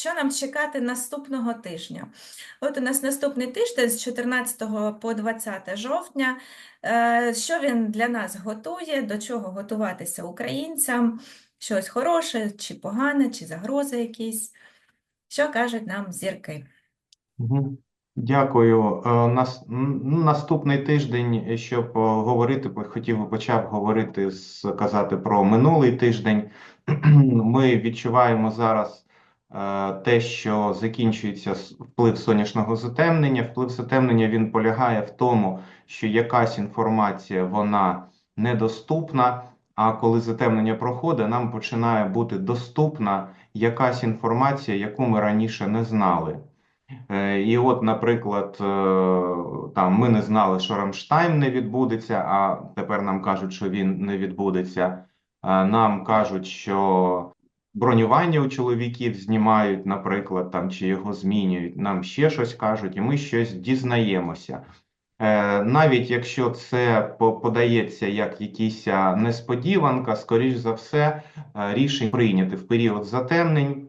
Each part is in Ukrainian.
що нам чекати наступного тижня? От у нас наступний тиждень з 14 по 20 жовтня. Е, Що він для нас готує, до чого готуватися українцям? Щось хороше чи погане, чи загрози якісь? Що кажуть нам зірки? Дякую. Е, Нас, наступний тиждень, щоб е, говорити, хотів би почав говорити, сказати про минулий тиждень. Ми відчуваємо зараз те, що закінчується вплив сонячного затемнення. Вплив затемнення він полягає в тому, що якась інформація вона недоступна, а коли затемнення проходить, нам починає бути доступна якась інформація, яку ми раніше не знали. Е, І от, наприклад, е, там ми не знали, що Рамштайн не відбудеться, а тепер нам кажуть, що він не відбудеться. Е, Нам кажуть, що бронювання у чоловіків знімають, наприклад, там чи його змінюють. Нам ще щось кажуть, і ми щось дізнаємося. Е, Навіть якщо це по- подається як якась несподіванка, скоріш за все, е, рішень прийняти в період затемнень.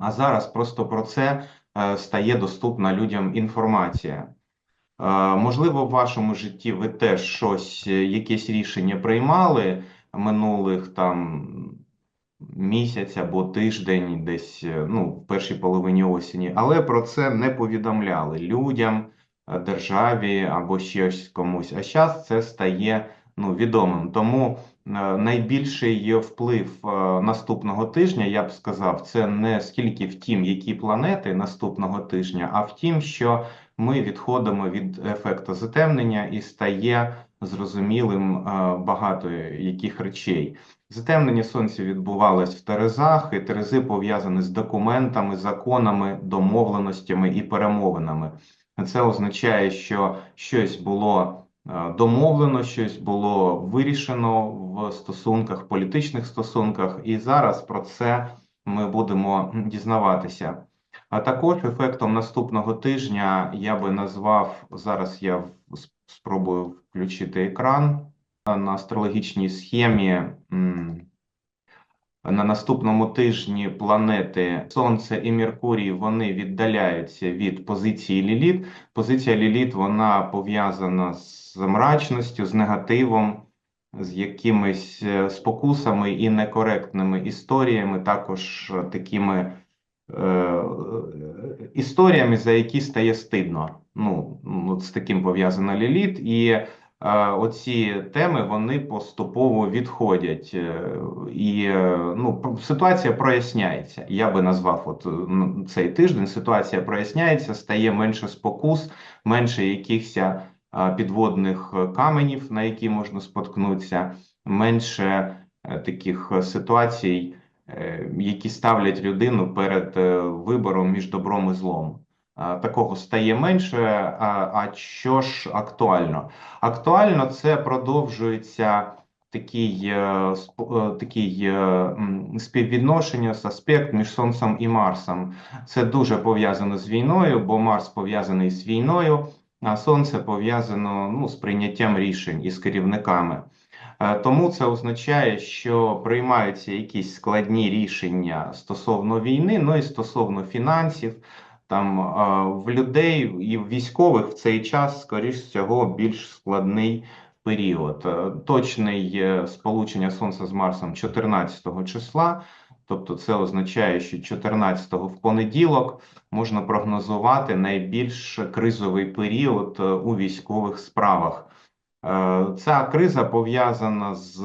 А зараз просто про це е, стає доступна людям інформація. Можливо, в вашому житті ви теж щось, якесь рішення приймали минулих там місяць або тиждень, десь е, ну, в першій половині осені, але про це не повідомляли людям, е, державі або щось комусь. А зараз це стає ну, відомим. Тому е, найбільший вплив наступного тижня, я б сказав, це не скільки в тім, які планети наступного тижня, а в тім, що ми відходимо від ефекту затемнення і стає зрозумілим багато яких речей. Затемнення сонця відбувалось в Терезах, і Терези пов'язані з документами, законами, домовленостями і перемовинами. Це означає, що щось було е, домовлено, щось було вирішено в стосунках, політичних стосунках, і зараз про це ми будемо дізнаватися. А також ефектом наступного тижня я би назвав зараз. Я спробую включити екран на астрологічній схемі. На наступному тижні планети Сонце і Меркурій вони віддаляються від позиції Ліліт. Позиція Ліліт вона пов'язана з мрачністю, з негативом, з якимись е, спокусами і некоректними історіями, також е, такими е, історіями, за які стає стидно. Ну, ну, з таким пов'язана Ліліт, і е, оці теми вони поступово відходять, е, і е, ну, ситуація проясняється. Я би назвав от е, цей тиждень. Ситуація проясняється, стає менше спокус, менше якихось е, підводних е, каменів, на які можна споткнутися, менше е, таких е, ситуацій е, які ставлять людину перед е, вибором між добром і злом. А, Такого стає менше. А, а що ж актуально? Актуально це продовжується такий, е, е, такий е, співвідношення, аспект між Сонцем і Марсом. Це дуже пов'язано з війною, бо Марс пов'язаний з війною, а Сонце пов'язано ну, з прийняттям рішень і з керівниками. Е, Тому це означає, що приймаються якісь складні рішення стосовно війни, ну і стосовно фінансів. Там е, в людей і в військових в цей час, скоріш всього, більш складний період. Е, Точний е, сполучення Сонця з Марсом 14 числа. Тобто це означає, що 14-го в понеділок можна прогнозувати найбільш кризовий період у військових справах. Ця криза пов'язана з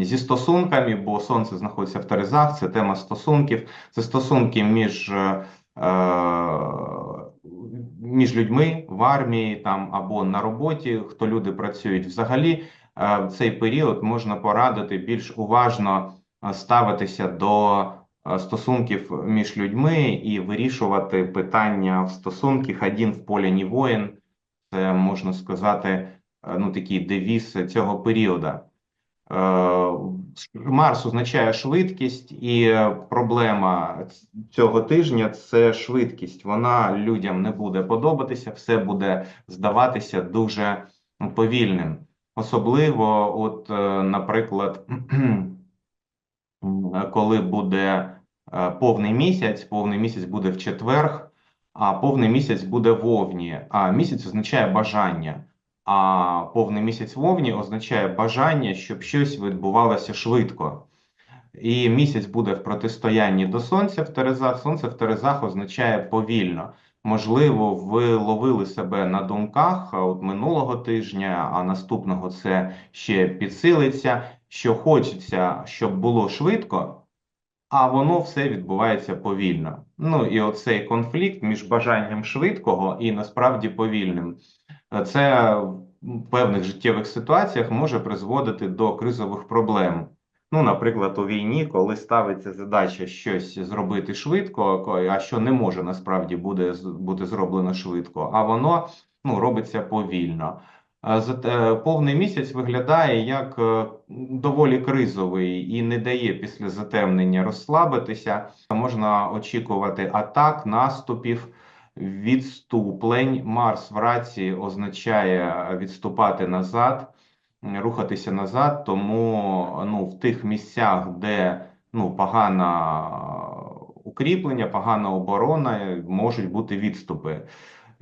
зі стосунками, бо сонце знаходиться в Терезах, це тема стосунків, це стосунки між, е, між людьми в армії там або на роботі, хто люди працюють. Взагалі, е, в цей період можна порадити більш уважно е, ставитися до е, стосунків між людьми і вирішувати питання в стосунках один в полі не воїн. Це можна сказати, е, ну такий девіз цього періоду. Е, Марс означає швидкість, і проблема цього тижня це швидкість. Вона людям не буде подобатися, все буде здаватися дуже ну, повільним. Особливо, от, е, наприклад, коли буде е, повний місяць. Повний місяць буде в четверг, а повний місяць буде в Овні. А місяць означає бажання. А повний місяць в Овні означає бажання, щоб щось відбувалося швидко. І місяць буде в протистоянні до сонця в Терезах. Сонце в Терезах означає повільно. Можливо, ви ловили себе на думках от минулого тижня, а наступного це ще підсилиться, що хочеться, щоб було швидко, а воно все відбувається повільно. Ну і оцей конфлікт між бажанням швидкого і насправді повільним. Це в певних життєвих ситуаціях може призводити до кризових проблем. Ну, наприклад, у війні, коли ставиться задача щось зробити швидко, ко- а що не може насправді буде бути зроблено швидко, а воно ну, робиться повільно. Зате повний місяць виглядає як е, доволі кризовий і не дає після затемнення розслабитися. Можна очікувати атак, наступів, відступлень. Марс в раці означає відступати назад рухатися назад, тому ну, в тих місцях, де ну, погана укріплення, погана оборона, можуть бути відступи.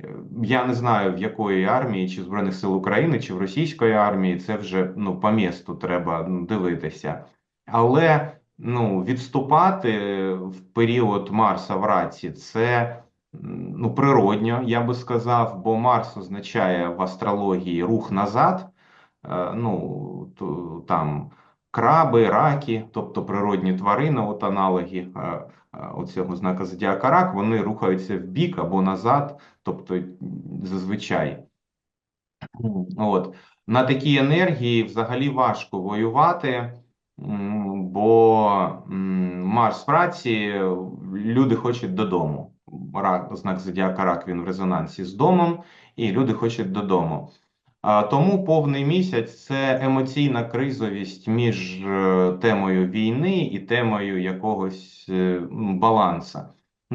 Е, Я не знаю, в якої армії, чи Збройних сил України, чи в російської армії, це вже ну, по місту треба ну, дивитися. Але ну, відступати в період Марса в раці це ну, природньо, я би сказав, бо Марс означає в астрології рух назад. Е, ну, там краби, раки, тобто природні тварини, от аналоги е, е, оцього знака зодіака рак, вони рухаються в бік або назад, тобто зазвичай. От. На такій енергії взагалі важко воювати, бо Марс в раці, люди хочуть додому. Рак, знак зодіака рак, він в резонансі з домом, і люди хочуть додому. Тому повний місяць це емоційна кризовість між е, темою війни і темою якогось е, м, баланса.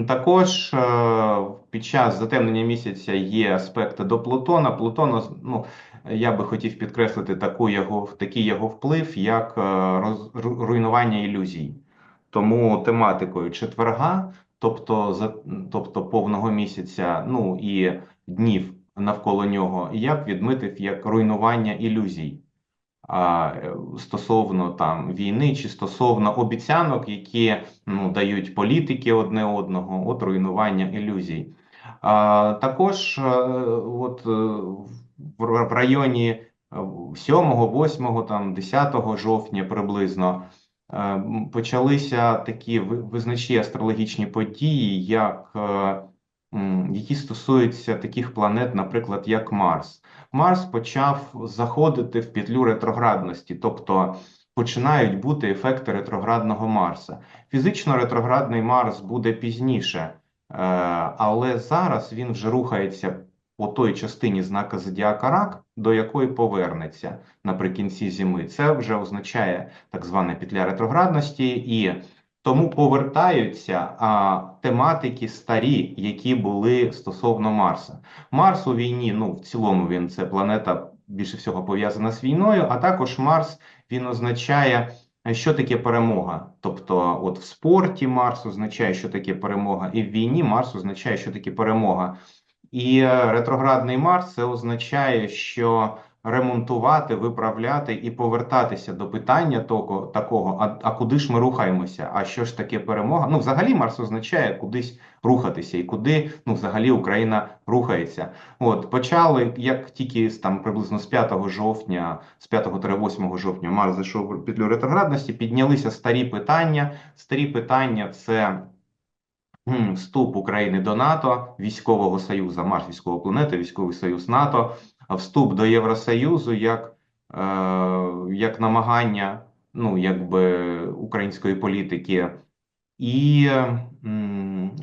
Також е, під час затемнення місяця є аспекти до Плутона. Плутон, ну, я би хотів підкреслити таку його, такий його вплив, як роз, руйнування ілюзій. Тому тематикою четверга, тобто, за, тобто повного місяця, ну і днів навколо нього, я б відмітив як руйнування ілюзій а, е, стосовно там війни чи стосовно обіцянок, які ну, дають політики одне одного, от руйнування ілюзій. А, також е, от, е, в, районі 7, 8, там, 10 жовтня приблизно почалися такі ви- визначні астрологічні події, як е, які стосуються таких планет, наприклад, як Марс. Марс почав заходити в петлю ретроградності, тобто починають бути ефекти ретроградного Марса. Фізично ретроградний Марс буде пізніше, е, але зараз він вже рухається по той частині знака Зодіака Рак, до якої повернеться наприкінці зими. Це вже означає так звана петля ретроградності і тому повертаються а, тематики старі, які були стосовно Марса. Марс у війні, ну в цілому він це планета більше всього пов'язана з війною, а також Марс він означає, що таке перемога. Тобто, от в спорті Марс означає, що таке перемога, і в війні Марс означає, що таке перемога. І е, ретроградний Марс це означає, що ремонтувати, виправляти і повертатися до питання того, такого, а, а куди ж ми рухаємося? А що ж таке перемога? Ну, взагалі, Марс означає кудись рухатися, і куди ну, взагалі Україна рухається. От почали, як тільки там приблизно з 5 жовтня, з 5-8 жовтня Марс зайшов петлю ретроградності, піднялися старі питання. Старі питання це. Вступ України до НАТО, військового союзу, Марс військова планета, військовий союз НАТО, вступ до Євросоюзу як, е, як намагання ну, якби, української політики. І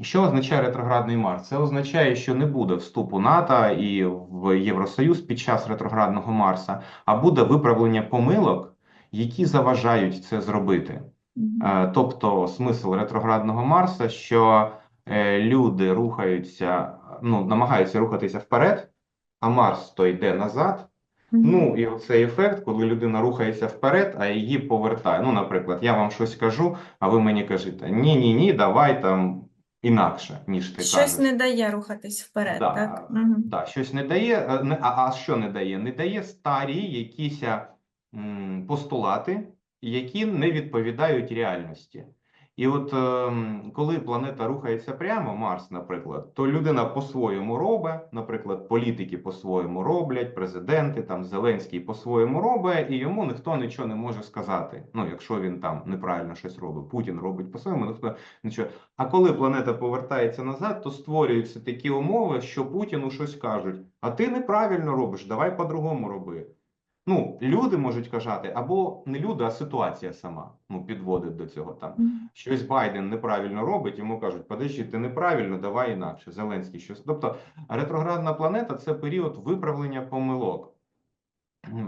що означає ретроградний Марс? Це означає, що не буде вступу НАТО і в Євросоюз під час ретроградного Марса, а буде виправлення помилок, які заважають це зробити. Е, Тобто смисл ретроградного Марса, що е, люди рухаються, ну, намагаються рухатися вперед, а Марс то йде назад, Ну, і оцей ефект, коли людина рухається вперед, а її повертає. Ну, наприклад, я вам щось кажу, а ви мені кажете: ні, ні, ні, давай там інакше, ніж ти Щось кажеш. не дає рухатись вперед, Да, так? Мгм. да, щось не дає. е, А, а що не дає? Не дає старі якісь м, постулати, які не відповідають реальності. І от ем, коли планета рухається прямо, Марс, наприклад, то людина по-своєму робить, наприклад, політики по-своєму роблять, президенти, там Зеленський по-своєму робить, і йому ніхто нічого не може сказати. Ну, якщо він там неправильно щось робить, Путін робить по-своєму, ніхто нічого. А коли планета повертається назад, то створюються такі умови, що Путіну щось кажуть: а ти неправильно робиш, давай по-другому роби. Ну, люди можуть казати, або не люди, а ситуація сама ну, підводить до цього там. Щось Байден неправильно робить, йому кажуть, подожди, ти неправильно, давай інакше. Зеленський щось. Тобто ретроградна планета це період виправлення помилок.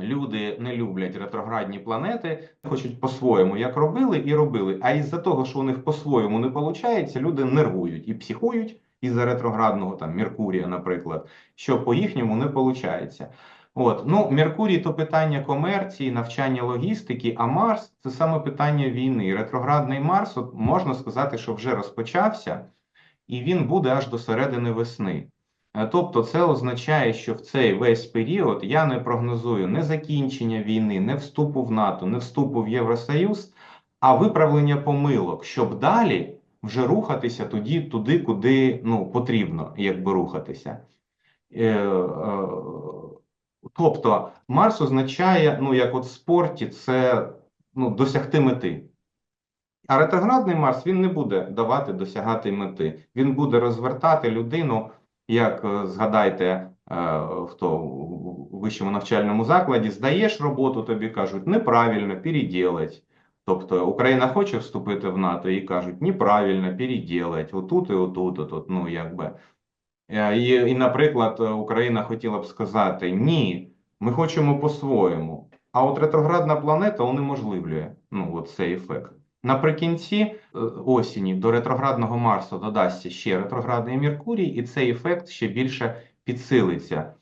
Люди не люблять ретроградні планети, хочуть по-своєму, як робили, і робили. А із-за того, що у них по-своєму не виходить, люди нервують і психують із-за ретроградного там Меркурія, наприклад, що по-їхньому не виходить. От, ну, Меркурій то питання комерції, навчання логістики, а Марс це саме питання війни. Ретроградний Марс, от можна сказати, що вже розпочався, і він буде аж до середини весни. Е, Тобто це означає, що в цей весь період я не прогнозую не закінчення війни, не вступу в НАТО, не вступу в Євросоюз, а виправлення помилок, щоб далі вже рухатися тоді, туди, куди ну, потрібно, якби рухатися. Е, е, Тобто Марс означає, ну як от в спорті, це ну, досягти мети. А ретроградний Марс він не буде давати досягати мети. Він буде розвертати людину, як е, згадайте, е, хто у вищому навчальному закладі, здаєш роботу, тобі кажуть, неправильно, переділать. Тобто Україна хоче вступити в НАТО, і кажуть, неправильно, переділать, отут і отут, отут, ну якби. Е, І, і, наприклад, Україна хотіла б сказати: ні, ми хочемо по-своєму. А от ретроградна планета унеможливлює ну, от цей ефект. Наприкінці е, осені до ретроградного Марсу додасться ще ретроградний Меркурій, і цей ефект ще більше підсилиться.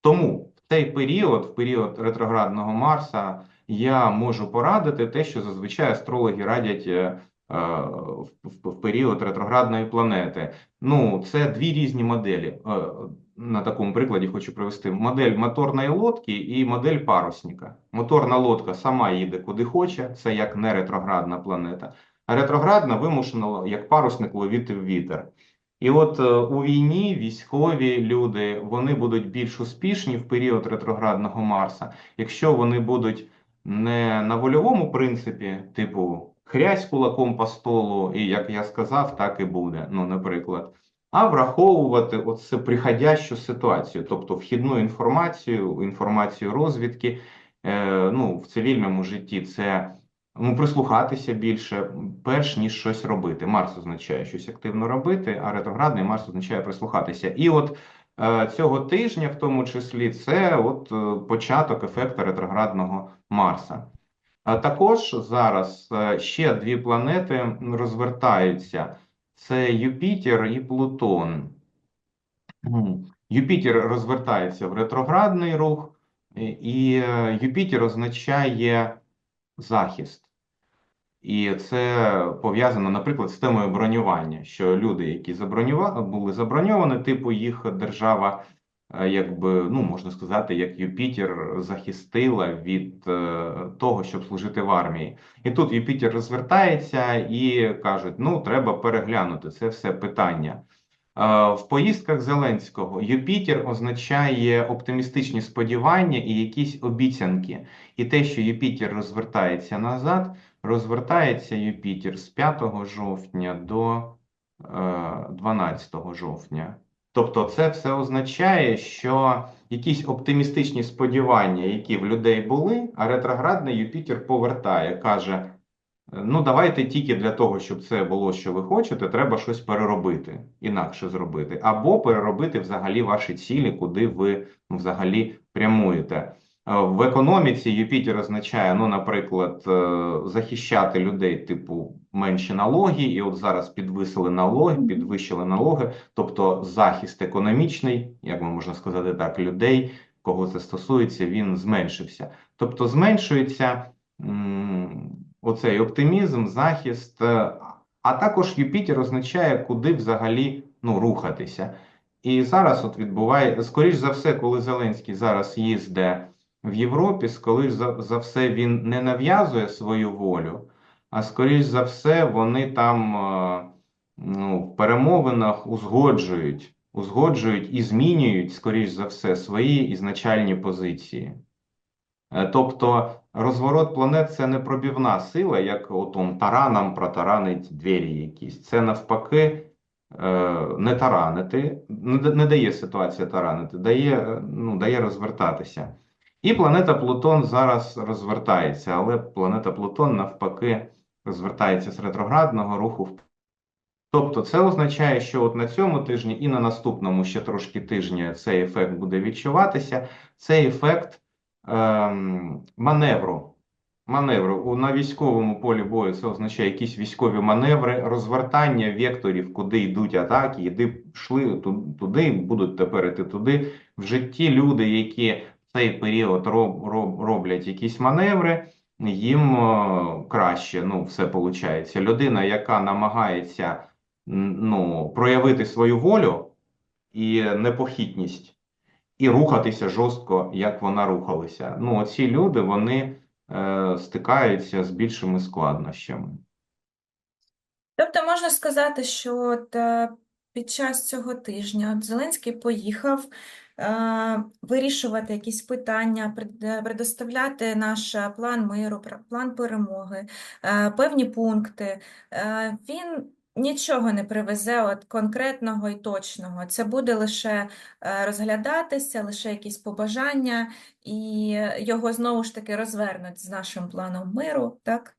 Тому в цей період, в період ретроградного Марса, я можу порадити те, що зазвичай астрологи радять е, в, в- в період ретроградної планети. Ну, це дві різні моделі. Е, На такому прикладі хочу привести модель моторної лодки і модель парусника. Моторна лодка сама їде куди хоче, це як не ретроградна планета. А ретроградна вимушена як парусник ловити в вітер. І от е, у війні військові люди вони будуть більш успішні в період ретроградного Марса, якщо вони будуть не на вольовому принципі, типу хрясь кулаком по столу, і як я сказав, так і буде. Ну, наприклад, а враховувати оце приходящу ситуацію, тобто вхідну інформацію, інформацію розвідки. Е, ну, в цивільному житті це ну, прислухатися більше, перш ніж щось робити. Марс означає щось активно робити, а ретроградний Марс означає прислухатися. І от е, цього тижня, в тому числі, це от е, початок ефекту ретроградного Марса. Також зараз е, ще дві планети розвертаються: це Юпітер і Плутон. Юпітер розвертається в ретроградний рух, і і, е, Юпітер означає захист. І це пов'язано, наприклад, з темою бронювання, що люди, які забронювали, були заброньовані, типу їх держава, е, якби, ну, можна сказати, як Юпітер захистила від е, того, щоб служити в армії. І тут Юпітер розвертається і кажуть, ну, треба переглянути це все питання. Е, В поїздках Зеленського Юпітер означає оптимістичні сподівання і якісь обіцянки. І те, що Юпітер розвертається назад, розвертається Юпітер з 5 жовтня до е, 12 жовтня. Тобто, це все означає, що якісь оптимістичні сподівання, які в людей були, а ретроградний Юпітер повертає, каже: Ну, давайте тільки для того, щоб це було, що ви хочете, треба щось переробити, інакше зробити, або переробити взагалі ваші цілі, куди ви взагалі прямуєте. Е, В економіці Юпітер означає, ну, наприклад, е, захищати людей, типу менші налоги, і от зараз підвисили налоги, підвищили налоги, тобто захист економічний, як ми можна сказати так, людей кого це стосується, він зменшився. Тобто зменшується оцей оптимізм, захист, е, а також Юпітер означає, куди взагалі ну, рухатися. І зараз от відбуває, скоріш за все, коли Зеленський зараз їздить в Європі, скоріш за, за все, він не нав'язує свою волю, а скоріш за все, вони там е, ну, в перемовинах узгоджують, узгоджують і змінюють, скоріш за все, свої ізначальні позиції. Е, Тобто розворот планет це не пробівна сила, як от он тараном протаранить двері якісь. Це навпаки е, не таранити, не, дає ситуація таранити, дає, ну, дає розвертатися. І планета Плутон зараз розвертається, але планета Плутон навпаки розвертається з ретроградного руху Тобто це означає, що от на цьому тижні і на наступному ще трошки тижня цей ефект буде відчуватися. Цей ефект ем, маневру. Маневру на військовому полі бою це означає якісь військові маневри, розвертання векторів, куди йдуть атаки, іди йшли туди, будуть тепер іти туди. В житті люди, які цей період роб, роб, роблять якісь маневри, їм е, краще, ну, все виходить. Людина, яка намагається ну, проявити свою волю і непохитність, і рухатися жорстко, як вона рухалася. Ну, оці люди, вони е, стикаються з більшими складнощами. Тобто можна сказати, що от, е, під час цього тижня от Зеленський поїхав вирішувати якісь питання, е, предоставляти наш е, план миру, план перемоги, е, певні пункти. Е, Він нічого не привезе от конкретного і точного. Це буде лише е, розглядатися, лише якісь побажання, і його знову ж таки розвернуть з нашим планом миру, так?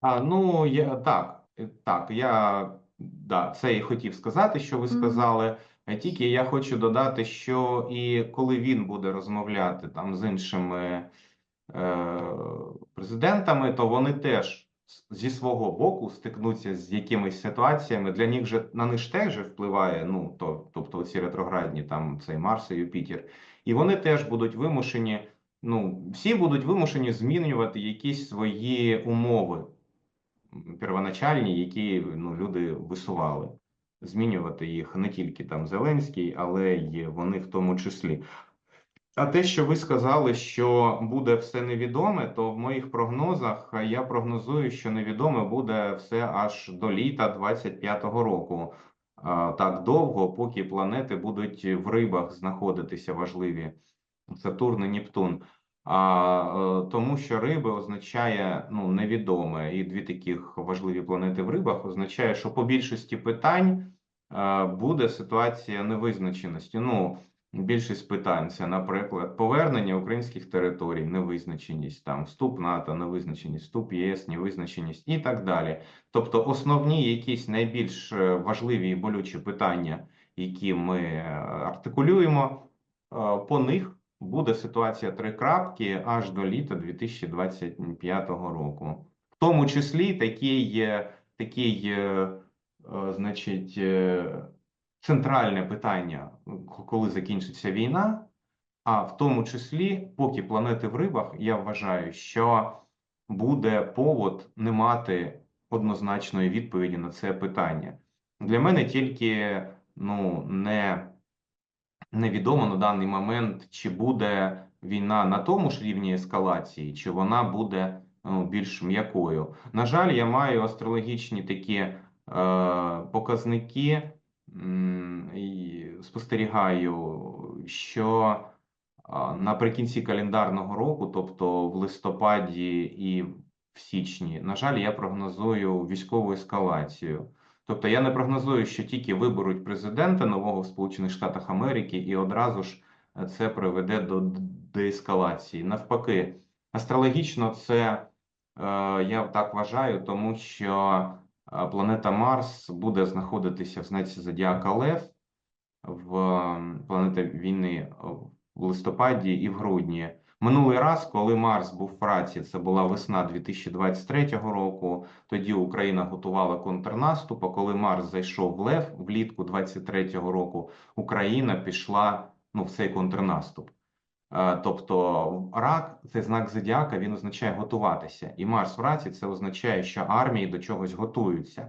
А, ну, я, так, е, так, я да, це і хотів сказати, що ви сказали. Е, Тільки я хочу додати, що і коли він буде розмовляти там з іншими е, президентами, то вони теж зі свого боку стикнуться з якимись ситуаціями. Для них же на них теж впливає, ну то, тобто ці ретроградні, там цей Марс і Юпітер, і вони теж будуть вимушені. Ну, всі будуть вимушені змінювати якісь свої умови первоначальні, які ну, люди висували. Змінювати їх не тільки там Зеленський, але й вони в тому числі. А те, що ви сказали, що буде все невідоме, то в моїх прогнозах я прогнозую, що невідоме буде все аж до літа 25-го року. Так довго, поки планети будуть в рибах знаходитися важливі Сатурн і Нептун. А, е, тому що риби означає ну, невідоме, і дві таких важливі планети в рибах означає, що по більшості питань е, буде ситуація невизначеності. Ну, більшість питань це, наприклад, повернення українських територій, невизначеність, там вступ НАТО, невизначеність, вступ ЄС, невизначеність і так далі. Тобто, основні якісь найбільш е, важливі і болючі питання, які ми артикулюємо, по них буде ситуація три крапки аж до літа 2025 року. В тому числі такий, такий е, значить, е, центральне питання, коли закінчиться війна, а в тому числі, поки планети в рибах, я вважаю, що буде повод не мати однозначної відповіді на це питання. Для мене тільки ну, не невідомо на даний момент, чи буде війна на тому ж рівні ескалації, чи вона буде ну, більш м'якою. На жаль, я маю астрологічні такі е, показники і спостерігаю, що наприкінці календарного року, тобто в листопаді і в січні, на жаль, я прогнозую військову ескалацію. Тобто я не прогнозую, що тільки виберуть президента нового в Сполучених Штатах Америки, і одразу ж е, це приведе до деескалації. Навпаки, астрологічно це е, я так вважаю, тому що е, планета Марс буде знаходитися в знаці Зодіака Лев в планета війни в листопаді і в грудні. Минулий раз, коли Марс був в праці, це була весна 2023 року. Тоді Україна готувала контрнаступ. А коли Марс зайшов в Лев влітку 23-го року, Україна пішла ну, в цей контрнаступ. Е, Тобто рак це знак зодіака, він означає готуватися. І Марс в раці це означає, що армії до чогось готуються.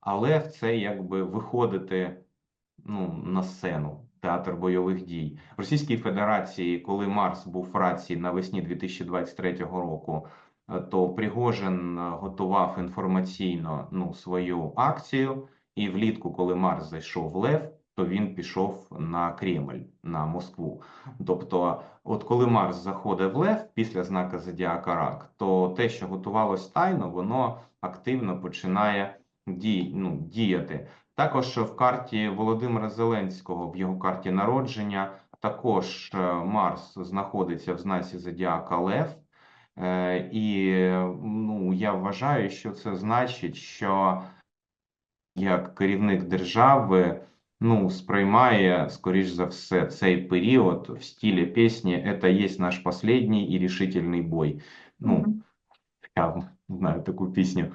Але в це якби виходити ну, на сцену, театр бойових дій. В Російській Федерації, коли Марс був в раці навесні 2023 року, е, то Пригожин е, готував інформаційно ну, свою акцію, і влітку, коли Марс зайшов в Лев, то він пішов на Кремль, на Москву. Тобто, от коли Марс заходить в Лев після знака Зодіака Рак, то те, що готувалось тайно, воно активно починає дій, ну, діяти. Також в карті Володимира Зеленського, в його карті народження, також е, Марс знаходиться в знаці Зодіака Лев. Е, І ну, я вважаю, що це значить, що як керівник держави ну, сприймає, скоріш за все, цей період в стилі пісні «Это є наш последній і рішительний бой». Ну, я знаю таку пісню.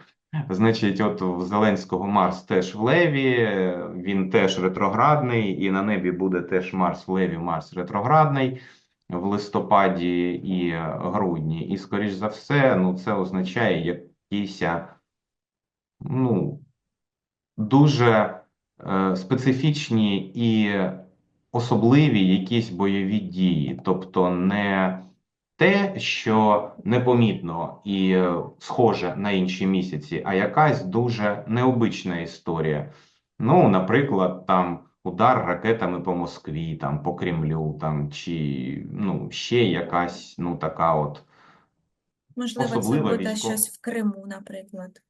Значить, от в Зеленського Марс теж в Леві, він теж ретроградний, і на небі буде теж Марс в Леві, Марс ретроградний в листопаді і грудні. І, скоріш за все, ну, це означає якісь, ну, дуже е, специфічні і особливі якісь бойові дії. Тобто не те, що непомітно і е, схоже на інші місяці, а якась дуже необична історія. Ну, наприклад, там удар ракетами по Москві, там по Кремлю, там чи ну ще якась ну така от Можливо, це буде військова. щось в Криму, наприклад.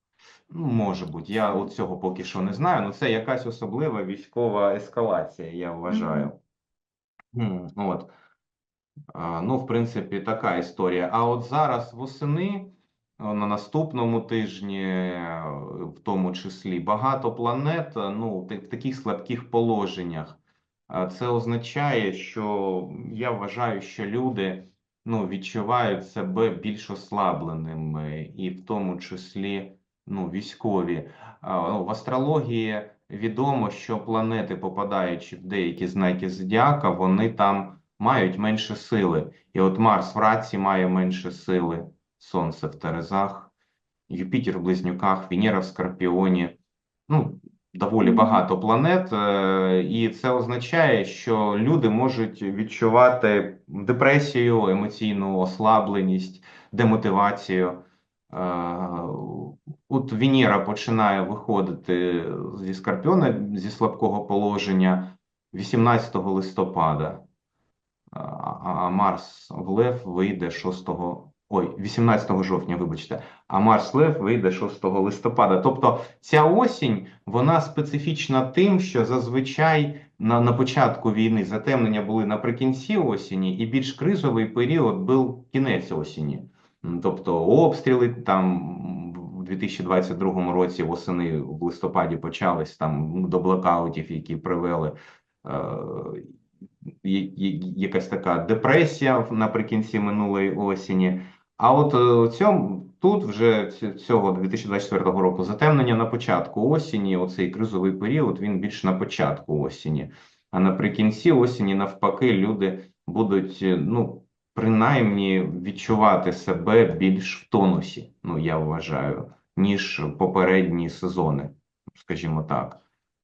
Ну, може бути, я от цього поки що не знаю. Ну, це якась особлива військова ескалація, я вважаю. М, От. Ну, в принципі, така історія. А от зараз восени, на наступному тижні, е, в тому числі, багато планет, е, ну, в таких слабких положеннях. Це означає, що я вважаю, що люди ну, відчувають себе більш ослабленими, і в тому числі ну, військові. Ну, В астрології відомо, що планети, попадаючи в деякі знаки зодіака, вони там мають менше сили. І от Марс в раці має менше сили, Сонце в Терезах, Юпітер в Близнюках, Венера в Скорпіоні. Ну, доволі багато планет, е, і це означає, що люди можуть відчувати депресію, емоційну ослабленість, демотивацію. Е, От Венера починає виходити зі Скорпіона, зі слабкого положення 18 листопада, а Марс в Лев вийде 6, ой, 18 жовтня, вибачте, а Марс Лев вийде 6 листопада. Тобто ця осінь, вона специфічна тим, що зазвичай на, на початку війни затемнення були наприкінці осені, і більш кризовий період був кінець осені. Тобто обстріли там в 2022 році восени в листопаді почались там до блокаутів, які привели е, якась така депресія наприкінці минулої осені. А от е, цьому тут вже цього 2024 року затемнення на початку осені, оцей кризовий період, він більш на початку осені. А наприкінці осені, навпаки, люди будуть, е, ну, принаймні відчувати себе більш в тонусі, ну, я вважаю, ніж попередні сезони, скажімо так.